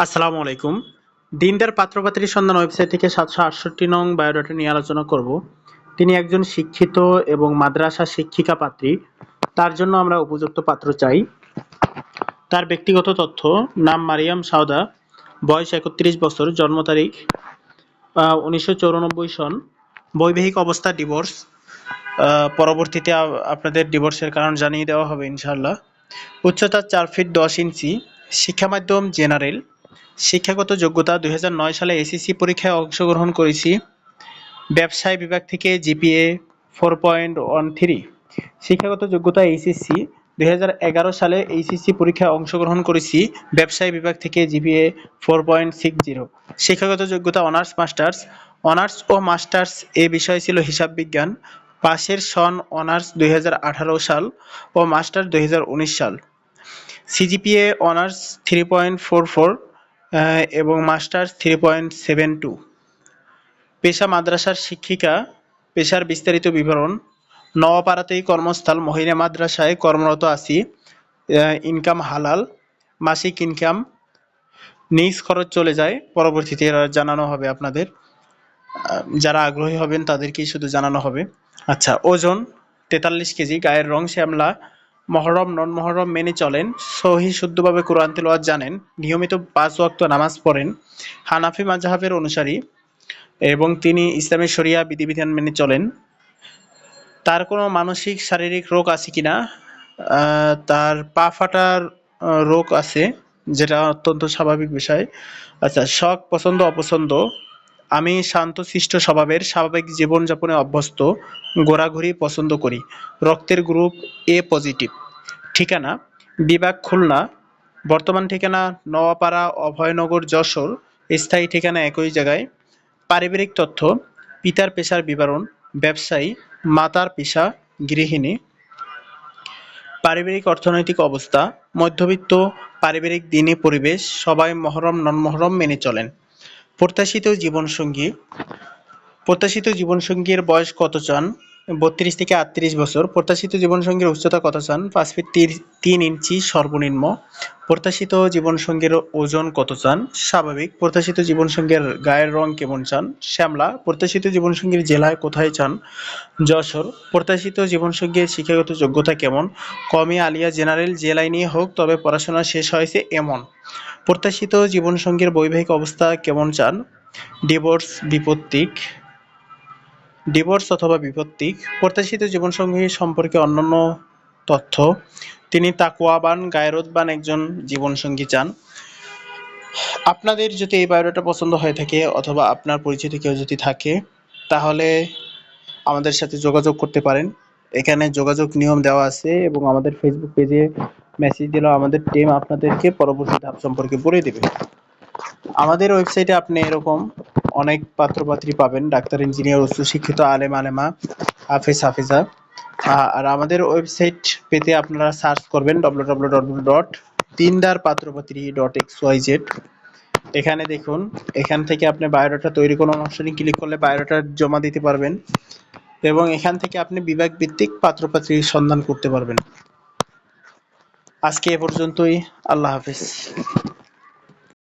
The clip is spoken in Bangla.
আসসালামু আলাইকুম। দিনদার পাত্রপাত্রীর সন্ধান ওয়েবসাইট থেকে সাতশো আটষট্টি নং বায়োডাটা নিয়ে আলোচনা করব। তিনি একজন শিক্ষিত এবং মাদ্রাসা শিক্ষিকা পাত্রী। তার জন্য আমরা উপযুক্ত পাত্র চাই। তার ব্যক্তিগত তথ্য, নাম মারিয়াম সাউদা বয়স একত্রিশ বছর, জন্ম তারিখ উনিশশো চৌরানব্বই সন। বৈবাহিক অবস্থা ডিভোর্স পরবর্তীতে আপনাদের ডিভোর্সের কারণ জানিয়ে দেওয়া হবে ইনশাল্লাহ উচ্চতা চার ফিট দশ ইঞ্চি। শিক্ষা মাধ্যম জেনারেল শিক্ষাগত যোগ্যতা দুই হাজার নয় সালে এসএসসি পরীক্ষায় অংশগ্রহণ করেছি। ব্যবসায় বিভাগ থেকে GPA four point one three শিক্ষাগত যোগ্যতা এইচএসসি দুই হাজার এগারো সালে এইচএসসি পরীক্ষায় অংশগ্রহণ করেছি। ব্যবসায় বিভাগ থেকে GPA four point six zero শিক্ষাগত যোগ্যতা অনার্স, মাস্টার্স। অনার্স ও মাস্টার্স এ বিষয় ছিল হিসাব বিজ্ঞান। পাশের সন অনার্স দুই হাজার আঠারো সাল ও মাস্টার দুই সাল। CGPA honours three point four four এবং masters three point seven two. পেশা মাদ্রাসার শিক্ষিকা, পেশার বিস্তারিত বিবরণ নওয়াপাড়াতেই কর্মস্থল, মহিলা মাদ্রাসায় কর্মরত আছি ইনকাম হালাল, মাসিক ইনকাম নিজ খরচ চলে যায়, পরবর্তীতে জানানো হবে আপনাদের। যারা আগ্রহী হবেন তাদেরকেই শুধু জানানো হবে। আচ্ছা ওজন তেতাল্লিশ কেজি, গায়ের রং শ্যামলা মহরম নন মহরম মেনে চলেন সহি শুদ্ধভাবে কোরআন তেলাওয়াত জানেন নিয়মিত পাঁচ ওয়াক্ত নামাজ পড়েন হানাফি মাযহাবের অনুসারী এবং তিনি ইসলামের শরিয়া বিধিবিধান মেনে চলেন। তার কোনো মানসিক শারীরিক রোগ আছে কিনা আহ, তার পা ফাটার রোগ আছে যেটা অত্যন্ত স্বাভাবিক বিষয়। আচ্ছা শখ পছন্দ অপছন্দ? আমি শান্ত শান্তশিষ্ট স্বভাবের স্বাভাবিক জীবনযাপনে অভ্যস্ত ঘোরাঘুরি পছন্দ করি। রক্তের গ্রুপ এ পজিটিভ ঠিকানা, বিভাগ খুলনা। বর্তমান ঠিকানা নওয়াপাড়া, অভয়নগর, যশোর। স্থায়ী ঠিকানা একই জায়গায়। পারিবারিক তথ্য, পিতার পেশার বিবরণ, ব্যবসায়ী, মাতার পেশা, গৃহিণী। পারিবারিক অর্থনৈতিক অবস্থা, মধ্যবিত্ত, পারিবারিক দিনে পরিবেশ, সবাই মহরম নন মহরম মেনে চলেন। প্রত্যাশিত জীবনসঙ্গী। প্রত্যাশিত জীবনসঙ্গীর বয়স কত চান? বত্রিশ থেকে আটত্রিশ বছর। প্রত্যাশিত জীবনসঙ্গীর উচ্চতা কত চান? পাঁচ ফিট তিন ইঞ্চি সর্বনিম্ন। প্রত্যাশিত জীবনসঙ্গীর ওজন কত চান? স্বাভাবিক। প্রত্যাশিত জীবনসঙ্গীর গায়ের রং কেমন চান? শ্যামলা। প্রত্যাশিত জীবনসঙ্গীর জেলায় কোথায় চান? যশোর। প্রত্যাশিত জীবনসঙ্গীর শিক্ষাগত যোগ্যতা কেমন? কমি, আলিয়া, জেনারেল, যে নিয়ে হোক, তবে পড়াশোনা শেষ হয়েছে এমন। প্রত্যাশিত জীবনসঙ্গীর বৈবাহিক অবস্থা কেমন চান? ডিভোর্স, বিপত্তিক। ডিভোর্স অথবা বিপত্তি, প্রত্যাশিত জীবনসঙ্গী সম্পর্কে অন্যান্য তথ্য, তিনি তাকুয়াবান গায়রোদবান একজন জীবনসঙ্গী চান। আপনাদের যদি এই বায়োডাটা পছন্দ হয়ে থাকে অথবা আপনার পরিচিত কেউ যদি থাকে, তাহলে আমাদের সাথে যোগাযোগ করতে পারেন। এখানে যোগাযোগ নিয়ম দেওয়া আছে এবং আমাদের ফেসবুক পেজে মেসেজ দিলেও আমাদের টিম আপনাদেরকে পরবর্তী ধাপ সম্পর্কে বলে দেবে। আমাদের ওয়েবসাইটে আপনি এরকম অনেক পাত্রপাত্রী পাবেন, ডাক্তার, ইঞ্জিনিয়ার, উচ্চশিক্ষিত, আলেম, আলেমা, হাফেজ, হাফিজা। আর আমাদের ওয়েবসাইট পেতে আপনারা সার্চ করবেন ডব্লিউ ডব্লিউ ডব্লিউ ডট দিনদার পাত্রপাত্রী ডট এক্স ওয়াই জেড এখানে দেখুন, এখান থেকে আপনি বায়োডাটা তৈরি কোনো অপশনে ক্লিক করলে বায়োডাটা জমা দিতে পারবেন এবং এখান থেকে আপনি বিভাগ ভিত্তিক পাত্রপাত্রীর সন্ধান করতে পারবেন। আজকে এ পর্যন্তই, আল্লাহ হাফেজ।